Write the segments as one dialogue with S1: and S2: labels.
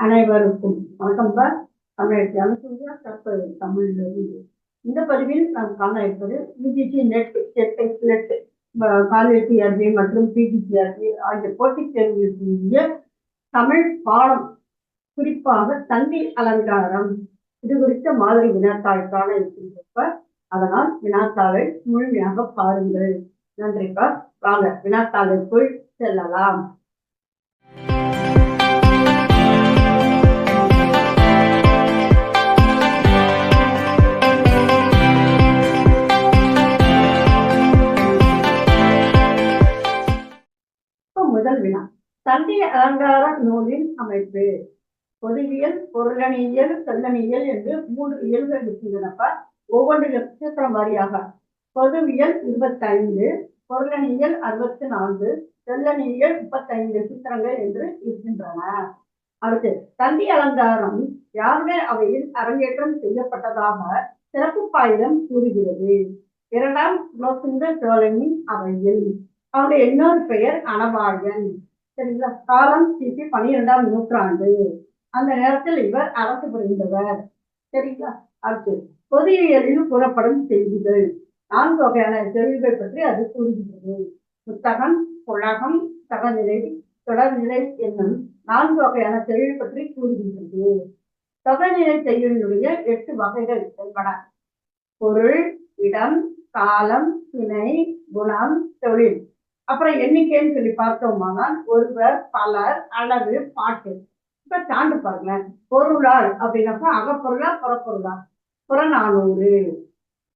S1: அனைவருக்கும் வணக்கம் சார். தமிழ் அனுசூயா கற்பது தமிழிலிருந்து இந்த பதிவில் நாம் காண இருப்பது யூஜிசி நெட் செட்டை நெட் காலேஜ் டிஆர்பி மற்றும் பிஜிடிஆர்பி ஆகிய போட்டித் தேர்வுகளுக்குரிய தமிழ் பாடம் குறிப்பாக தந்தி அலங்காரம் இது குறித்த மாதிரி வினாத்தாள் காண இருக்கின்றப்ப அதனால் வினாத்தாளை முழுமையாக பாருங்கள். நன்றிப்பா வாங்க வினாத்தாளுக்குள் செல்லலாம். முதல் வினா. தந்தி அலங்கார நூலின் அமைப்பு. பொதுவியல் பொருளணியல் சொல்லணியியல் என்று மூன்று இயல்கள் இருக்கின்றனப்ப ஒவ்வொன்றிலும் சூத்திரம் வாரியாக பொதுவியல் இருபத்தைந்து பொருளணியல் அறுபத்தி நான்கு சொல்லணியியல் முப்பத்தைந்து சூத்திரங்கள் என்று இருக்கின்றன. அடுத்து தந்தி அலங்காரம் யாருடைய அவையில் அரங்கேற்றம் செய்யப்பட்டதாக சிறப்பு பாயிரம் கூறுகிறது. இரண்டாம் குலோத்துங்க சோழனின் அவையில். அவருடைய இன்னொரு பெயர் அனபாயன் சரிங்களா? காலம் கிபி பனிரெண்டாம் நூற்றாண்டு. அந்த நேரத்தில் இவர் அரசு புரிந்தவர். சரிங்களா? அடுத்து பொதியியலில் கூறப்படும் செய்திகள். நான்கு வகையான செய்திகள் பற்றி அது கூறுகிறது. புத்தகம் புலகம் தகநிலை தொடர்நிலை என்னும் நான்கு வகையான செயல் பற்றி கூறுகின்றது. தொகைநிலை செயலினுடைய எட்டு வகைகள் என்பன. பொருள் இடம் காலம் துணை குணம் தொழில். அப்புறம் எண்ணிக்கைன்னு சொல்லி பார்த்தோமானால் ஒருவர் பலர் அளவு பாட்டு. இப்ப தாண்டு பாருங்களேன். பொருளால் அப்படின்னாக்கா அகப்பொருளா புறப்பொருளா? புறநானூறு.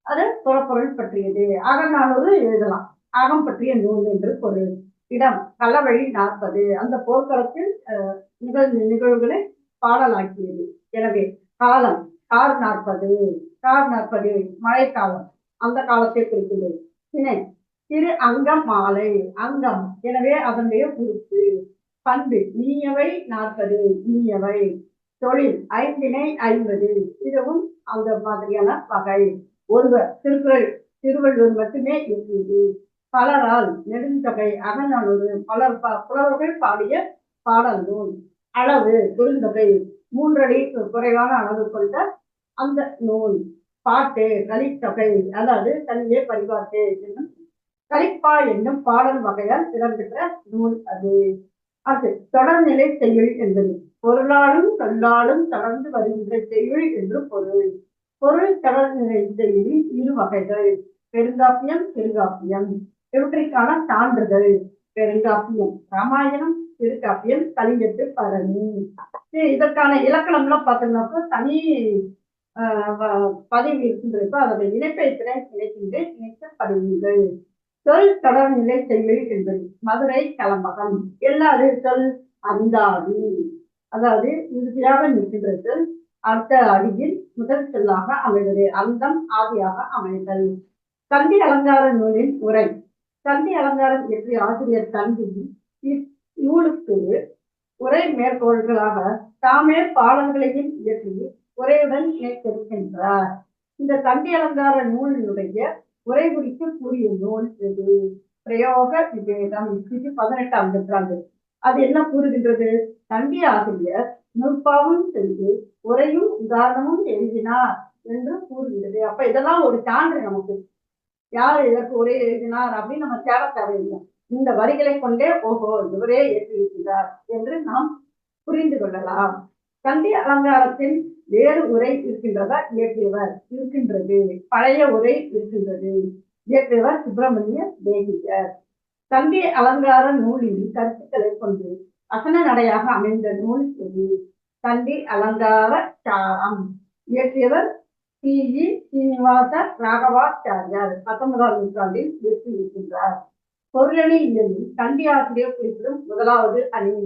S1: அது புறப்பொருள் பற்றியது. அகநானூறு எழுதலாம். அகம் பற்றிய நூல் என்று பொருள். இடம் கலவழி நாற்பது. அந்த போர்க்களத்தில் நிகழ்வு நிகழ் நிகழ்வுகளை பாடலாக்கியது. எனவே காலம் கார் நாற்பது. கார் நாற்பது மழைக்காலம். அந்த காலத்தை குறிக்கிறது திணை திரு அங்கம் மாலை அங்கம். எனவே அதனுடைய உறுப்பு பண்பு நீயவை நாற்பது நீயவை தொழில் ஐந்தினை ஐம்பது. இதுவும் அந்த மாதிரியான வகை. ஒருவர் திருக்குறள் திருவள்ளுவர் மட்டுமே இருந்தது. பலரால் நெடுந்தொகை அகநானூறு பலர் ப- புலவர்கள் பாடிய பாடல் நூல் அளவு குறுந்தொகை. மூன்றடி குறைவான அளவு கொண்ட அந்த நூல். பாட்டு கலித்தொகை அதாவது தனியே பரிபாட்டு என்னும் கலிப்பா என்னும் பாடல் வகையால் இடம்பெற்ற நூல் அது. அது தொடர்நிலை செய்யுள் என்பது. பொருளாலும் சொல்லாலும் தொடர்ந்து வருகின்ற செய்யுள் என்று பொருள். பொருள் தொடர்நிலை செய்யுளில் இரு வகைகள். பெருங்காப்பியம் சிறுகாப்பியம். இவற்றிற்கான சான்றுகள். பெருங்காப்பியம் ராமாயணம் சிறுகாப்பியம் கலிங்கத்து பரணி. சரி, இதற்கான இலக்கணம்லாம் பார்த்தோம்னாக்கா தனி ஆஹ், பதிவு இருக்கின்றப்ப அதோட இணைப்பை திறன் இணைக்கின்ற இணைத்த சொல் தொடர்நிலை செய்யுள் என்பது. மதுரை கலம்பகம். எல்லாரும் சொல் அந்தாதி. அதாவது இறுதியாக நிற்கின்ற சொல் அடுத்த அடியில் முதல் சொல்லாக அமைவது அந்தம் ஆதியாக அமைதல் தந்தி அலங்கார நூலின் உரை. தந்தி அலங்காரம் இயற்றிய ஆசிரியர் தந்தி இந்நூலுக்கு உரை மேற்கோள்களாக தாமே பாடல்களையும் இயற்றி உரையுடன் இணைத்திருக்கின்றார் இந்த தந்தி அலங்கார நூலினுடைய உரை குறித்து கூறிய நூல் இது பிரயோக விவேகம் இது பதினெட்டாம் நூற்றாண்டு. அது என்ன கூறுகின்றது? தந்தி ஆசிரியர் நூற்பாவும் செய்து உரையும் உதாரணமும் எழுதினார் என்று கூறுகின்றது. அப்ப இதெல்லாம் ஒரு சான்று நமக்கு. யார் இதற்கு உரை எழுதினார் அப்படின்னு நம்ம தேட தேவையில்லை. இந்த வரிகளை கொண்டே ஓஹோ இவரே எழுதியிருக்கிறார் என்று நாம் புரிந்து கொள்ளலாம். தந்தி அலங்காரத்தின் வேறு உரை இருக்கின்றதா? இயற்றியவர் இருக்கின்றது. பழைய உரை இருக்கின்றது. இயற்றியவர் சுப்பிரமணிய தேசிகர் தந்தி அலங்கார நூலின் கருத்துக்களை கொண்டு வசன நடையாக அமைந்த நூல் இது. தந்தி அலங்கார சாரம். இயற்றியவர் சி இ. சீனிவாச ராகவாச்சாரியர். பத்தொன்பதாம் நூற்றாண்டில் இயற்றியிருக்கின்றார் பொருளணி இயலில் தந்தி ஆசிரியர் குறிப்பிடும் முதலாவது அணி.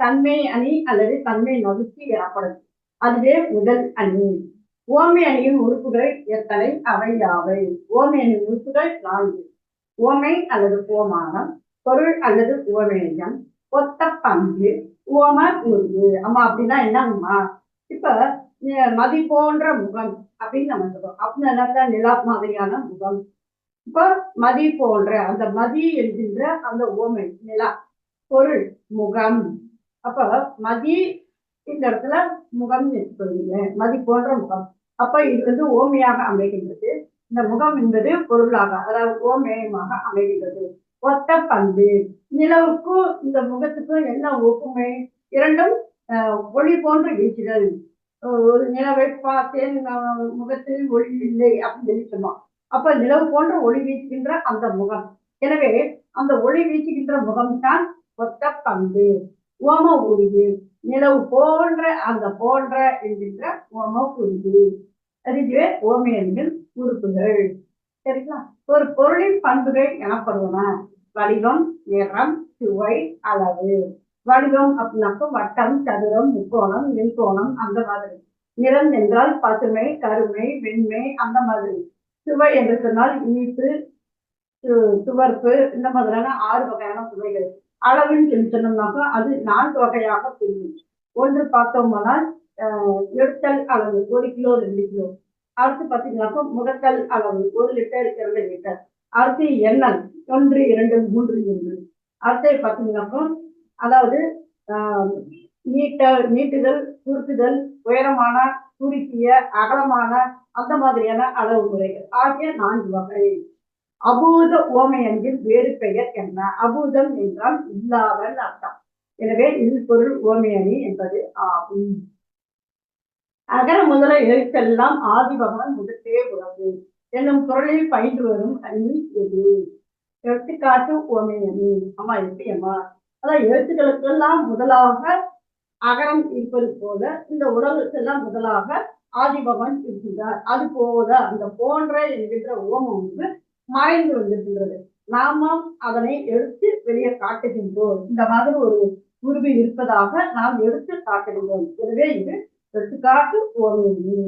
S1: தன்மை அணி அல்லது தன்மை மகிழ்ச்சி எனப்படும். அதுவே முதல் அணி. ஓமை அணியின் உறுப்புகள் எத்தனை? அவை யாவை? ஓமை அணியின் உறுப்புகள் நான்கு. ஓமை அல்லது ஓமானம் பொருள் அல்லது ஓமேயம் ஒத்த பங்கு உவம உருவு அம்மா அப்படின்னா என்னங்கம்மா இப்ப மதி போன்ற முகம் அப்படின்னு நம்ம சொல்றோம். அப்படின்னு நிலா மாதிரியான முகம். இப்ப மதி போன்ற அந்த மதி என்கின்ற அந்த ஓமை நிலா பொருள் முகம். அப்ப மதி இந்த இடத்துல முகம் மதி போன்ற முகம். அப்ப இது வந்து ஓமையாக அமைகின்றது. இந்த முகம் என்பது பொருளாக அதாவது ஓமேயமாக அமைகின்றது. ஒத்த பந்து நிலவுக்கும் இந்த முகத்துக்கும் என்ன ஒப்புமை? இரண்டும் ஒளி போன்று வீசுதல். ஒரு நிலவை பார்த்தேன் முகத்தில் ஒளி இல்லை அப்படின்னு சொல்லி சொன்னோம். அப்ப நிலவு போன்ற ஒளி வீசுகின்ற அந்த முகம். எனவே அந்த ஒளி வீசுகின்ற முகம்தான் ஒத்த பந்து ஓம உருவு நிலவு போன்ற அந்த போன்ற என்கின்ற ஓம உருவு அதுவே ஓமியன்கள் உறுப்புகள். சரிங்களா? ஒரு பொருளின் பண்புகள் எனப்படுவன. வடிவம் நிறம் சுவை அளவு. வடிவம் அப்படின்னாக்க வட்டம் சதுரம் முக்கோணம் நில்கோணம் அந்த மாதிரி. நிறம் என்றால் பசுமை கருமை வெண்மை அந்த மாதிரி. சுவை என்று சொன்னால் இனிப்பு சுவர்ப்பு துவர்ப்பு இந்த மாதிரியான ஆறு வகையான சுவைகள். அளவுன்னு சொல்லி சொன்னோம்னாக்கா அது நான்கு வகையாக பிரியும். ஒன்று பார்த்தோம்னால் எடுத்தல் அளவு ஒரு கிலோ ரெண்டு கிலோ. அடுத்து பார்த்தீங்கன்னாக்கா முகத்தல் அளவு ஒரு லிட்டர் இரண்டு லிட்டர். அடுத்து எண்ணல் ஒன்று இரண்டு மூன்று மூன்று அடுத்து பார்த்தீங்கன்னாக்கா அதாவது நீட்ட நீட்டுதல் சுருக்குதல் உயரமான குறுக்கிய அகலமான அந்த மாதிரியான அளவு முறைகள் ஆகிய நான்கு வகை. அபூத ஓமையன்பின் வேறு பெயர் என்ன? அபூதம் என்றால் இல்லாதல் அர்த்தம். எனவே இது பொருள் ஓமையணி என்பது ஆகும். அகர முதல எழுத்தெல்லாம் ஆதி பகவான் முதற்றே உறவு. என்னும் பொருளில் பயின்று வரும் அணி எது? எடுத்துக்காட்டு ஓமையணி. ஆமா எப்படியம்மா அதான் எழுத்துக்களுக்கெல்லாம் முதலாக அகரம் இருப்பது போல இந்த உறவுக்கெல்லாம் முதலாக ஆதி பகவான் இருக்கின்றார். அது போல அந்த போன்ற என்கின்ற ஓமம் வந்து மறைந்து வந்திருக்கின்றது. நாம அதனை எடுத்து வெளியே காட்டுகின்றோம். இந்த மாதிரி ஒரு உருவி இருப்பதாக நாம் எடுத்து காட்டுகின்றோம். எனவே இது எடுத்துக்காட்டு ஓமையி.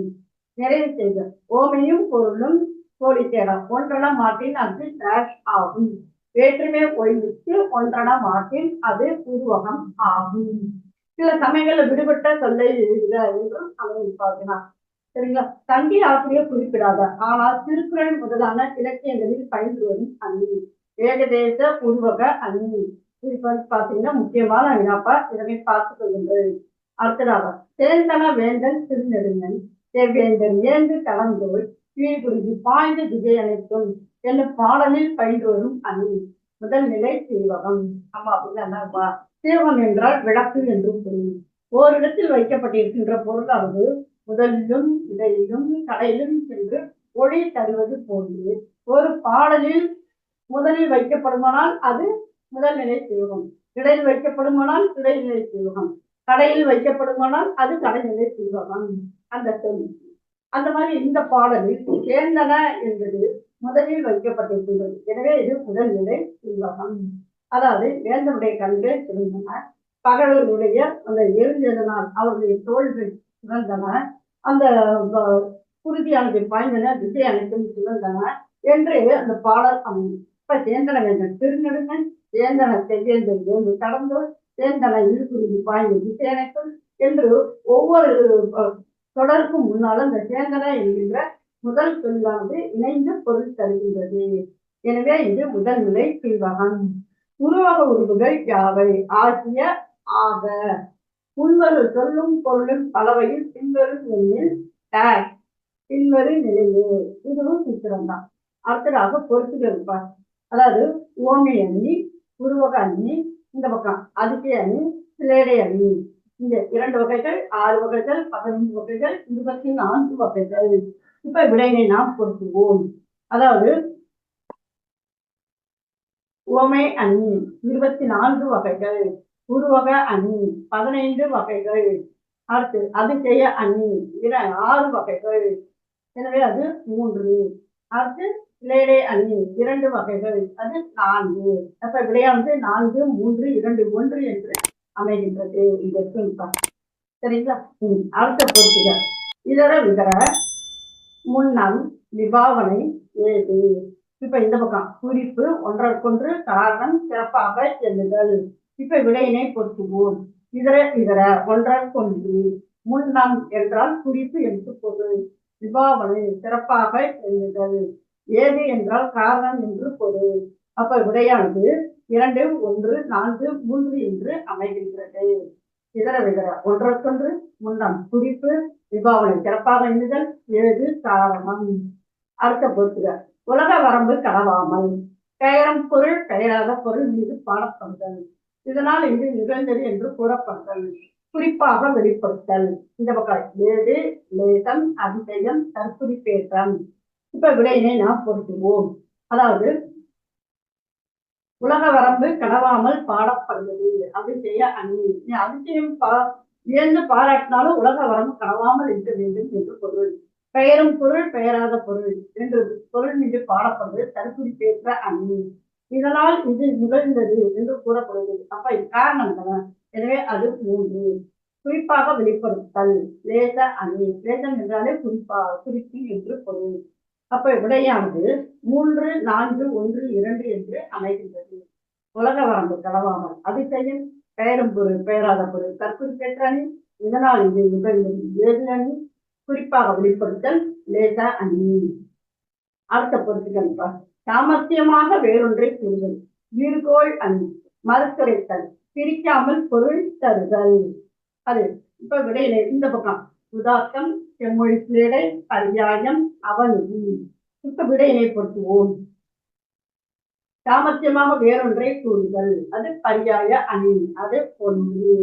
S1: நிறைவு செய்க. ஓமையும் பொருளும் கோடி தேடா. ஒன்றன மாட்டின் அது டேஷ் ஆகும். வேற்றுமை ஒழிவிற்கு ஒன்றன மாட்டின் அது உருவகம் ஆகும். சில சமயங்கள்ல விடுபட்ட சொல்லை எழுதுக என்றும் அவன் பார்க்கிறான் சரிங்களா? தந்தி ஆசிரியர் குறிப்பிடாத ஆனால் திருக்குறள் முதலான இலக்கியங்களில் பயின்று வரும் அணி ஏகதேச உருவக அணி இது வந்து பாத்தீங்கன்னா முக்கியமான அண்ணாப்பா இதனை பார்த்துக் கொள்ளுங்கள். அடுத்ததாக சேர்ந்தன வேந்தன் திருநெடுங்கன் தேவேந்தன் ஏந்து கலந்தோள் கீழ்குருகி பாய்ந்து திசை அனைத்தும் என்னும் பாடலில் பயின்று வரும் அணி முதல் நிலை தீவகம் ஆமா அப்படின்னா தீவகம் என்றால் விளக்கு என்றும் பொருள். ஓரிடத்தில் வைக்கப்பட்டிருக்கின்ற பொருளாவது முதலிலும் இடையிலும் கடையிலும் சென்று ஒளி தருவது போன்று. ஒரு பாடலில் முதலில் வைக்கப்படுமானால் அது முதல்நிலை சிவகம். இடையில் வைக்கப்படுமானால் இடைநிலை சிவகம். கடையில் வைக்கப்படுமானால் அது கடைநிலை சிவகம். அந்த சொல். அந்த மாதிரி இந்த பாடலில் சேர்ந்தன என்பது முதலில் வைக்கப்பட்டிருக்கின்றது. எனவே இது முதல்நிலை சிவகம். அதாவது வேந்தனுடைய கண்கள் சிறந்தன பகவர்களுடைய அந்த எழுந்ததனால் அவருடைய தோள்கள் சிறந்தன அந்த குருதியானது பாய்ந்தன திசை அனைத்தும் சுழந்தன என்று அந்த பாடல் அமையும் இப்ப சேந்தன வேந்தன் திருநடுங்கன் சேந்தன செவ்வேந்தன் வேந்து கடந்து சேந்தன இருகுருதி பாய்ந்த திசை அனைத்தும் என்று ஒவ்வொரு தொடருக்கும் முன்னால் அந்த சேந்தன என்கின்ற முதல் சொல்லானது இணைந்து பொருள் தருகின்றது. எனவே இது முதல் நிலை பிரிவகம் உருவக உறுப்புகள் யாவை? ஆகிய ஆக. முன்வரு சொல்லும் பொருளும் பலவையில் பின்வரும் எண்ணில் டேஷ் பின்வரு நிலையே இதுவும் சித்திரம் தான் அடுத்ததாக பொறுத்துகள் இருப்பார். அதாவது ஓமி அணி உருவக அணி இந்த பக்கம் அதிசய அணி சிலேடை அணி. இந்த இரண்டு வகைகள் ஆறு வகைகள் பதினைந்து வகைகள் இருபத்தி நான்கு வகைகள். இப்ப விடையினை நாம் பொருத்துவோம் அதாவது ஓமை அணி இருபத்தி நான்கு வகைகள். உருவக அணி பதினைந்து வகைகள். அடுத்து அதிசய அணி இர ஆறு வகைகள். எனவே அது மூன்று. அடுத்து இலையடை அணி இரண்டு வகைகள். அது நான்கு. அப்ப விளையாண்டு நான்கு மூன்று இரண்டு ஒன்று என்று அமைகின்றது இதற்கு சரிங்களா? ம், அடுத்த பொறுத்துக. இதர விதர முன்னம் விபாவனை ஏது? இப்ப இந்த பக்கம் குறிப்பு ஒன்றற்கொன்று காரணம் சிறப்பாக செல்லுதல் இப்ப விடையினை பொருத்துவோம் இதர இதர ஒன்றற்கொன்று முன்னம் என்றால் குறிப்பு என்று பொருள். விபாவனை சிறப்பாக செல்லுதல் ஏது என்றால் காரணம் என்று பொருள். அப்ப விடையானது இரண்டு ஒன்று நான்கு மூன்று என்று அமைகின்றது. இதர விதர ஒன்றற்கொன்று முன்னம் குறிப்பு விபாவனை சிறப்பாக எண்ணுதல் ஏது காரணம். அடுத்த பொறுத்துக. உலக வரம்பு கடவாமல் பெயரும் பொருள் பெயராத பொருள் மீது பாடப்படுதல். இதனால் இது நிகழ்ந்தது என்று கூறப்படுதல். குறிப்பாக வெளிப்படுத்தல். இந்த பக்கம் ஏது லேசம் அதிசயம் தற்குறிப்பேற்றம். இப்ப விடையினை நாம் பொருத்துவோம் அதாவது உலக வரம்பு கடவாமல் பாடப்படுவது. அதிசய அணி. நீ அதிசயம் பா வியந்து பாராட்டினாலும் உலக வரம்பு கடவாமல் இருக்க வேண்டும் என்று பொருள். பெயரும் பொருள் பெயராத பொருள் என்று பொருள் மீது பாடப்படுவது தற்குறிப்பேற்ற அணி. இதனால் இது நிகழ்ந்தது என்று கூறப்படுகிறது. அப்ப இது காரணம் தானே எனவே அது மூன்று. குறிப்பாக வெளிப்படுத்தல் லேச அணி. லேசம் என்றாலே குறிப்பா குறிப்பி என்று பொருள். அப்ப விடையானது மூன்று நான்கு ஒன்று இரண்டு என்று அமைகின்றது. உலக வரம்பு கடவாமல் அதிசயம் பெயரும் பொருள் பெயராத பொருள். தற்குறிப்பேற்ற அணி. இதனால் இது நிகழ்ந்தது. ஏழு அணி? குறிப்பாக வெளிப்படுத்தல் லேசா அணி அடுத்த பொறுத்துக்கணிப்பா சாமர்த்தியமாக வேறொன்றை கூறுதல். வீர்கோள் அணி மறுத்துரைத்தல் பிரிக்காமல் பொருள் தருதல். அது இப்ப விடையில இந்த பக்கம். உதாத்தம் செம்மொழி பிள்ளை பரியாயம் அவனுதி இப்ப விடையினை பொருத்துவோம். சாமர்த்தியமாக வேறொன்றை கூறுதல். அது பரியாய அணி அது ஒன்று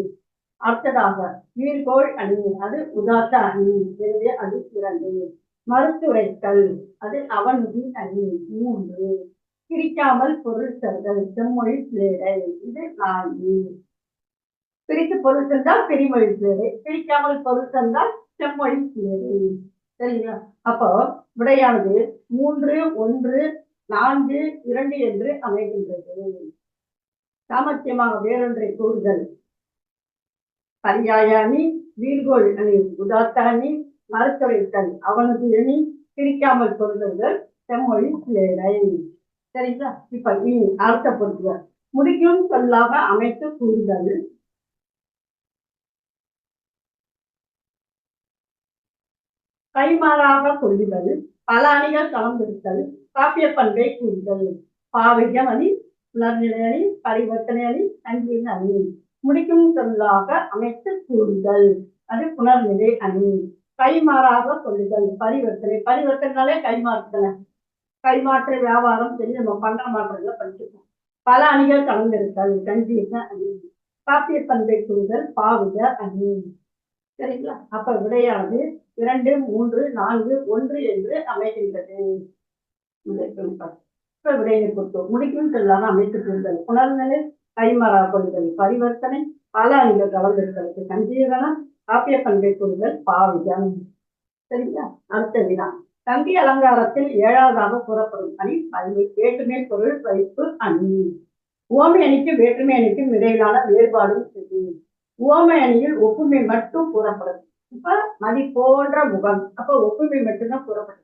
S1: அடுத்ததாக நீர்கோள் அணி அது உதாத்த அணி. எனவே அது இரண்டு மறுத்துரைத்தல் அது அவனுதி அணி. மூன்று. பிரிக்காமல் பொருள் செல்தல் செம்மொழி பிளேடை இது நான்கு. பிரித்து பொருள் தந்தால் பெருமொழி பிளேடை பிரிக்காமல் பொருள் தந்தால் செம்மொழி சிலேடை. சரிங்களா? அப்போ விடையானது மூன்று ஒன்று நான்கு இரண்டு என்று அமைகின்றது. சாமர்த்தியமாக வேறொன்றை கூறுதல். பரியாய அணி வீர்கோள் அணி உதாத்த அணி மறுத்துரைத்தல் அவனது எணி பிரிக்காமல் சொல்லுங்கள் செம்மொழி சிலேடை சரிங்களா? இப்ப நீ அடுத்த முடிக்கும் சொல்லாக அமைத்து கூறுதல். கைமாறாக கொள்ளுதல் பல அணிகள் கலந்திருத்தல். காப்பிய பண்பை கூறுதல். பாவிகம் அணி உணர்நிலை அணி பரிவர்த்தனை அணி சங்கீத அணி. முடிக்கும் சொல்லாக அமைத்து கூறுதல் அது புனர்நிலை அணி கைமாறாக சொல்லுதல் பரிவர்த்தனை. பரிவர்த்தனாலே கைமாறுதல் கைமாற்ற வியாபாரம் சரி நம்ம பண்ட மாற்றங்களை படிச்சிருக்கோம் பல அணிகள் கலந்திருக்கல் சங்கீத அணி? காப்பிய பண்பை கூறுதல் பாவிக அணி. சரிங்களா? அப்ப விடையானது இரண்டு மூன்று நான்கு ஒன்று என்று அமைகின்றது. இப்ப விடையை பொறுத்தோம். முடிக்கும் சொல்லாக அமைத்துக் கூறுதல் புனர்நிலை கைமறா கொள்தல் பரிவர்த்தனை பல அணிகள் கலந்திருத்தலுக்கு சஞ்சீவனம் காப்பிய பண்பை கொள்தல் பாவியம் சரிங்களா? அடுத்த வினா. தந்தி அலங்காரத்தில் ஏழாவதாக கூறப்படும் அணி அறிவு வேற்றுமை பொருள் வைப்பு அணி. ஓமை அணிக்கு வேற்றுமை அணிக்கும் இடையிலான வேறுபாடும் சரி. ஓமை அணியில் ஒப்புமை மட்டும் கூறப்படும். இப்ப மதி போன்ற முகம். அப்ப ஒப்புமை மட்டும்தான் கூறப்படும்.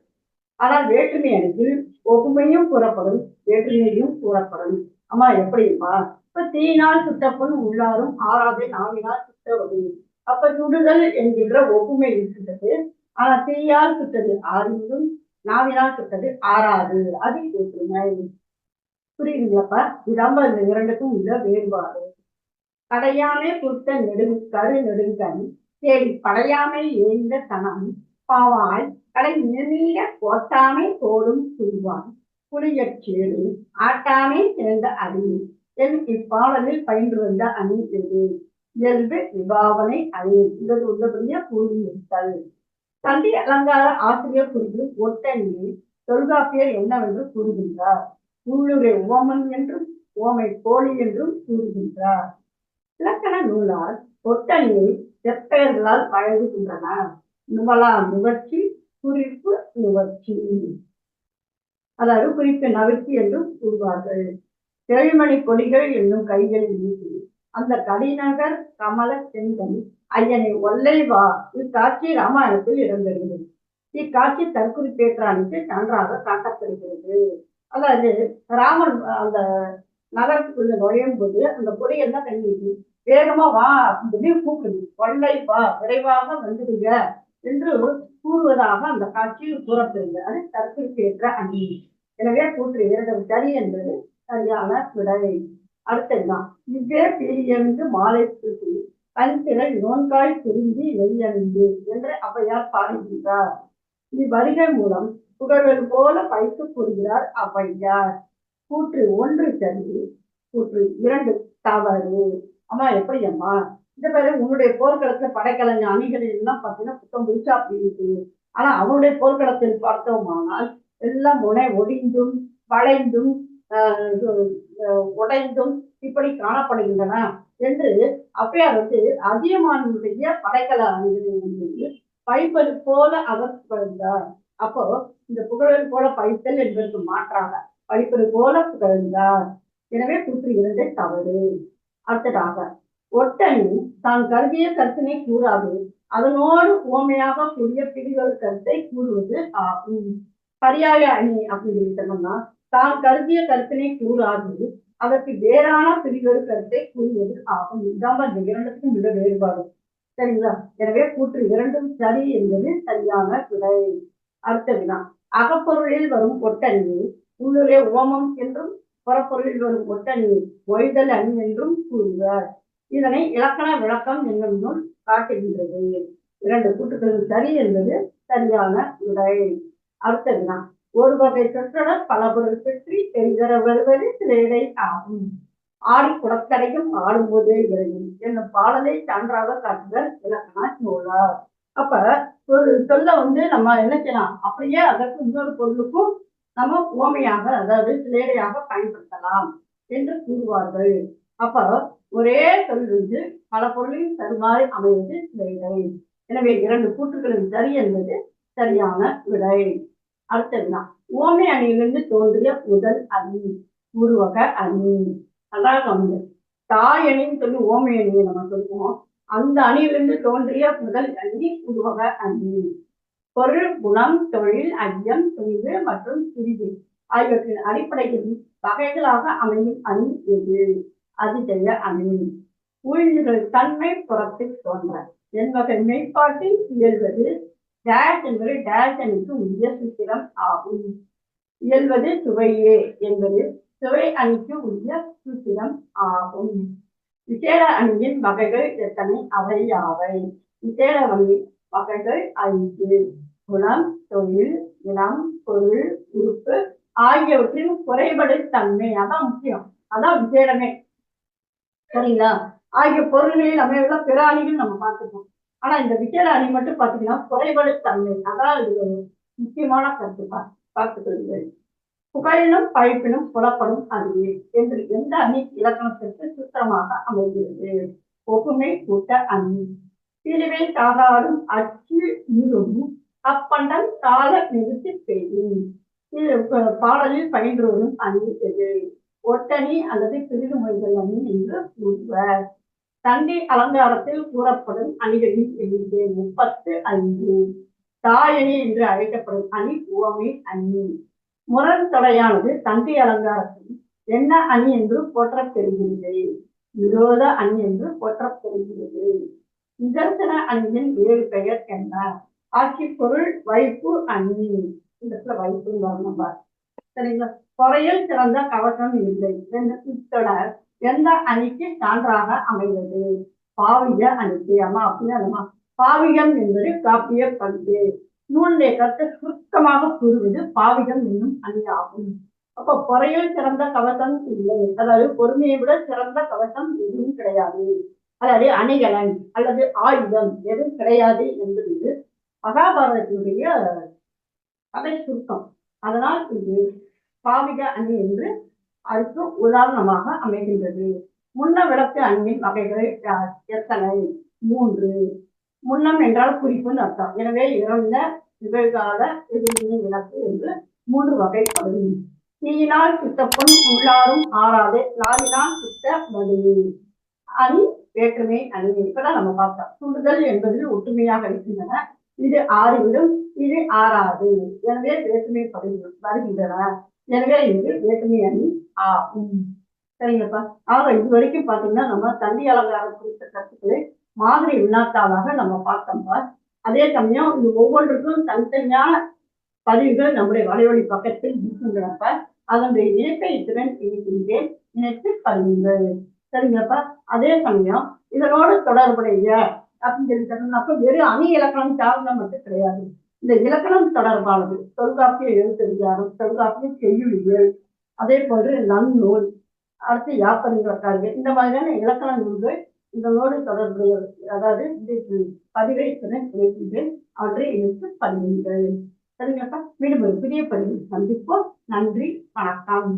S1: ஆனால் வேற்றுமை அணியில் ஒப்புமையும் கூறப்படும் வேற்றுமையும் கூறப்படும். அம்மா எப்படிமா இப்ப தீயினால் சுட்டப்பன் உள்ளாரும் ஆறாவது நாவினால் சுட்டவது அப்ப சுடுதல் என்கின்ற ஒப்புமை இருக்கின்றது. ஆனா தீயால் சுட்டது ஆறிலும் நாவினால் சுட்டது ஆறாது. அது கேட்டுருங்க புரியுதுங்களப்பா இதாம்ப இந்த இரண்டுக்கும் உள்ள வேறுபாடு. படையாமே குறித்த நெடு கரு நெடுங்கண் தேடி படையாமை ஏந்த தனம் பாவாய் கடை நிமிர கோட்டாமை தோடும் புரிவான். புளியச்சேடு ஆட்டாமை சேர்ந்த அடி என் இப்பாடலில் பயின்று வந்த அணி எது? இயல்பு விபாவனை அணி. இதற்கு உள்ளபடியே கூறியிருத்தல் தந்தி அலங்கார ஆசிரியர் குறித்து ஒட்டணியில் தொல்காப்பியர் என்னவென்று கூறுகின்றார்? உள்ளுரை ஓமன் என்றும் ஓமை கோழி என்றும் கூறுகின்றார். இலக்கண நூலால் ஒட்டணியை செப்பெயர்களால் வழங்குகின்றன நுவலா நுகர்ச்சி குறிப்பு நுகர்ச்சி. அதாவது குறிப்பு நவிர்ச்சி என்றும் கூறுவார்கள். செழுமணி கொடிகள் என்னும் கைகளில் வீசி அந்த கடிநகர் கமல செங்கன் ஐயனை ஒல்லை வா இக்காட்சி ராமாயணத்தில் இடம்பெறுகிறது. இக்காட்சி தற்குறிப்பேற்றானுக்கு நன்றாக காட்டப்படுகிறது. அதாவது ராமன் அந்த நகரத்துக்குள்ள நுழையும் போது அந்த கொடியெல்லாம் கை வீசி வேகமா வா அப்படின்னு கூப்பிடுது. கொள்ளை வா விரைவாக வந்துடுங்க என்று கூறுவதாக அந்த காட்சியில் கூறப்படுகிறது. அது தற்குறிப்பேற்ற அணி. எனவே கூற்று இரண்டு சரி என்பது சரியான விடை அடுத்ததுதான் இவ்வே பிரியந்து மாலை பூசி கண்திரள் நோன்காய் திரும்பி வெளியணிந்து என்று ஔவையார் பாடுகின்றார். இவ்வரிகள் மூலம் புகழ்வது போல பயிற்சி கூறுகிறார் ஔவையார். கூற்று ஒன்று சரி கூற்று இரண்டு தவறு. அம்மா எப்படி அம்மா இந்த பேரு உன்னுடைய போர்க்களத்துல படைக்கலைஞர் அணிகள் எல்லாம் பார்த்தீங்கன்னா புத்தம் புதுசா அப்படி இருக்கு ஆனா அவனுடைய போர்க்களத்தில் பார்த்தோமானால் எல்லாம் முனை ஒடிந்தும் வளைந்தும் உடைந்தும் இப்படி காணப்படுகின்றன என்று அப்பையார் வந்து அதியமானுடைய படைக்கல பைப்பது போல அவர் புகழ்ந்தார். அப்போ இந்த புகழல் போல பைத்தல் என்பதற்கு மாற்றாக பழிப்பது போல புகழ்ந்தார். எனவே கூற்று இரண்டு தவறு. அடுத்ததாக ஒட்டனி தான் கருதிய கருத்தினை கூறாது. அதனோடு ஓமையாக கூடிய பிரிவுகள் கருத்தை கூறுவது ஆகும். பரியாய அணி அப்படின்னு சொன்னோம்னா தான் கருதிய கருத்தினை கூறாது. அதற்கு வேறான பிரிவுகள் கருத்தை கூறுவது ஆகும். இதுதான் இந்த இரண்டுக்கும் மிக வேறுபாடு. சரிங்களா? எனவே கூற்று இரண்டும் சரி என்பது சரியான விடை. அடுத்த வினா. அகப்பொருளில் வரும் ஒட்டணியை உள்ளுரை ஓமம் என்றும் புறப்பொருளில் வரும் ஒட்டணியை ஒய்தல் அணி என்றும் கூறுகிறார் இதனை இலக்கண விளக்கம் என்னும் நூல் காட்டுகின்றது. இரண்டு கூட்டுகளும் சரி என்பது சரியான விடை. அடுத்த வினா. ஒரு வகை சொற்றொடர் பல பொருள் பற்றி தெரிதர வருவது சிலைடை ஆகும். ஆடி குடத்தரையும் ஆடும் போதே இறையும் என்னும் பாடலை சான்றாக காட்டுதல் இலக்கண நூலார் அப்ப ஒரு சொல்ல வந்து நம்ம என்ன செய்யலாம்? அப்படியே அதற்கு இன்னொரு பொருளுக்கும் நம்ம உவமையாக அதாவது சிலேடையாக பயன்படுத்தலாம் என்று கூறுவார்கள். அப்ப ஒரே சொல் வந்து பல பொருளையும் தருமாறு அமைவது சிலேடை எனவே இரண்டு கூற்றுகளும் சரி என்பது சரியான விடை. அடுத்ததுதான் ஓமை அணியிலிருந்து தோன்றிய முதல் அணி உருவக அணி. அதான் வந்து தாய் அணின்னு சொல்லி ஓமை அணியை நம்ம சொல்லுவோம். அந்த அணியிலிருந்து தோன்றிய முதல் அணி உருவக அணி. பொருள் குணம் தொழில் ஐயம் துணிவு மற்றும் பிரிவு ஆகியவற்றின் அடிப்படையில் வகைகளாக அமையும் அணி எது? அதிஜய அணி. உயிர்கள் தன்மை புறத்தில் தோன்ற. என் மெய்ப்பாட்டில் இயல்வது டேஷ் என்பது டேஷ் உரிய சூத்திரம் ஆகும். இயல்வது சுவையே என்பது சுவை அணிக்கு உரிய சூத்திரம் ஆகும். விசேட அணியின் வகைகள் எத்தனை? அவை யாவை? விசேட அணி வகைகள் ஐந்து. குணம் தொழில் இனம் பொருள் உறுப்பு ஆகியவற்றின் குறைபடு தன்மை அதான் முக்கியம். அதான் விசேடமே. சரிங்களா? ஆகிய பொருள்களில் அமையுள்ள பிற அணிகள் நம்ம பார்த்துப்போம். ஆனா இந்த விசேட அணி மட்டும் பாத்தீங்கன்னா குறைபடு தன்மை அதான் இது ஒரு முக்கியமான கருத்து பார்த்துக்கொள்ளுங்கள் புகழினும் பழிப்பினும் புலப்படும் அணி என்று எந்த அணி இலக்கணத்திற்கு சுத்தமாக அமைகிறது? ஒப்புமை கூட்ட அணி. பிரிவை சாதாடும் அச்சு இரும் அப்பண்டம் கால நிறுத்தி பெய்யும். இது பாடலில் பயின்று வரும் அணி ஒட்டணி அல்லது பிரிவு மொழிகள் அணி என்று கூறுவர். தந்தி அலங்காரத்தில் கூறப்படும் அணிகளின் எண்ணிக்கை முப்பத்து ஐந்து. தாயணி என்று அழைக்கப்படும் அணி உவமை அணி. முரண் தொடையானது அலங்காரத்தில் என்ன அணி என்று போற்றப்பெறுகிறது விரோத அணி என்று போற்றப்பெறுகிறது நிதர்சன அணியின் வேறு பெயர் என்ன? ஆட்சி பொருள் வைப்பு அணி. இந்த இடத்துல வைப்பு வரணும் சரிங்களா? பொறையில் சிறந்த கவசம் இல்லை. என்று இத்தொடர் எந்த அணிக்கு சான்றாக அமைந்தது? பாவிய அணிக்கு அம்மா அப்படின்னா அம்மா பாவியம் என்பது காப்பிய பண்பு நூலுடைய கருத்தை சுருக்கமாக கூறுவது பாவிகம் என்னும் அணியாகும். அப்போ பொறையில் சிறந்த கவசம் இல்லை. அதாவது பொறுமையை விட சிறந்த கவசம் எதுவும் கிடையாது. அதாவது அணிகலன் அல்லது ஆயுதம் எதுவும் கிடையாது என்பது மகாபாரதத்தினுடைய கதை சுருக்கம். அதனால் இது பாவிக அணி என்று அதுக்கு உதாரணமாக அமைகின்றது. முன்ன விளக்கு அணியின் வகைகள் எத்தனை? மூன்று. முன்னம் என்றால் குறிப்புன்னு அர்த்தம். எனவே இறந்த நிகழ்கால எதிர்வினை விளக்கு என்று மூன்று வகைப்படும். தீயினால் சுத்தப்பொன் உள்ளாரும் ஆறாது. நாளினால் சுத்த மதுவு அணி வேற்றுமை அணி இப்பதான் நம்ம பார்த்தோம். சுடுதல் என்பதில் ஒற்றுமையாக இருக்கின்றன. இது ஆறிவிடும் இது ஆறாது. எனவே வேற்றுமை படுகின்றன வருகின்றன. எனவே இது வேற்றுமை அணி ஆகும் சரிங்கப்பா. ஆக இது வரைக்கும் பாத்தீங்கன்னா நம்ம தண்ணி அலங்காரம் குறித்த கருத்துக்களை மாதிரி வினாத்தாளாக நம்ம பார்த்தோம்ப்பா அதே சமயம் இது ஒவ்வொன்றுக்கும் தனித்தனியான பதிவுகள் நம்முடைய வலைவழி பக்கத்தில் இருக்கின்றனப்ப அதனுடைய இணைப்பை இத்துடன் இணைக்கின்றேன். இணைத்து பதிவுங்கள் சரிங்கப்பா. அதே சமயம் இதனோடு தொடர்புடைய அப்படின்னு சொல்லி சொன்னோம்னாப்ப வெறும் அணி இலக்கணம் சார்ந்த மட்டும் கிடையாது. இந்த இலக்கணம் தொடர்பானது தொல்காப்பிய எழுத்தறிஞானம் தொல்காப்பிய செய்யுளியல் அதே போன்று நன்னூல் அடுத்து யாப்பறிஞர் இந்த மாதிரியான இலக்கண நூல்கள் இதனோடு தொடர்புடைய அதாவது பதிவை திறன் கிடைக்கின்றேன் அவற்றை இணைத்து பதிவுங்கள் சரிங்கப்பா. மீண்டும் ஒரு புதிய பதிவில் சந்திப்போம். நன்றி. வணக்கம்.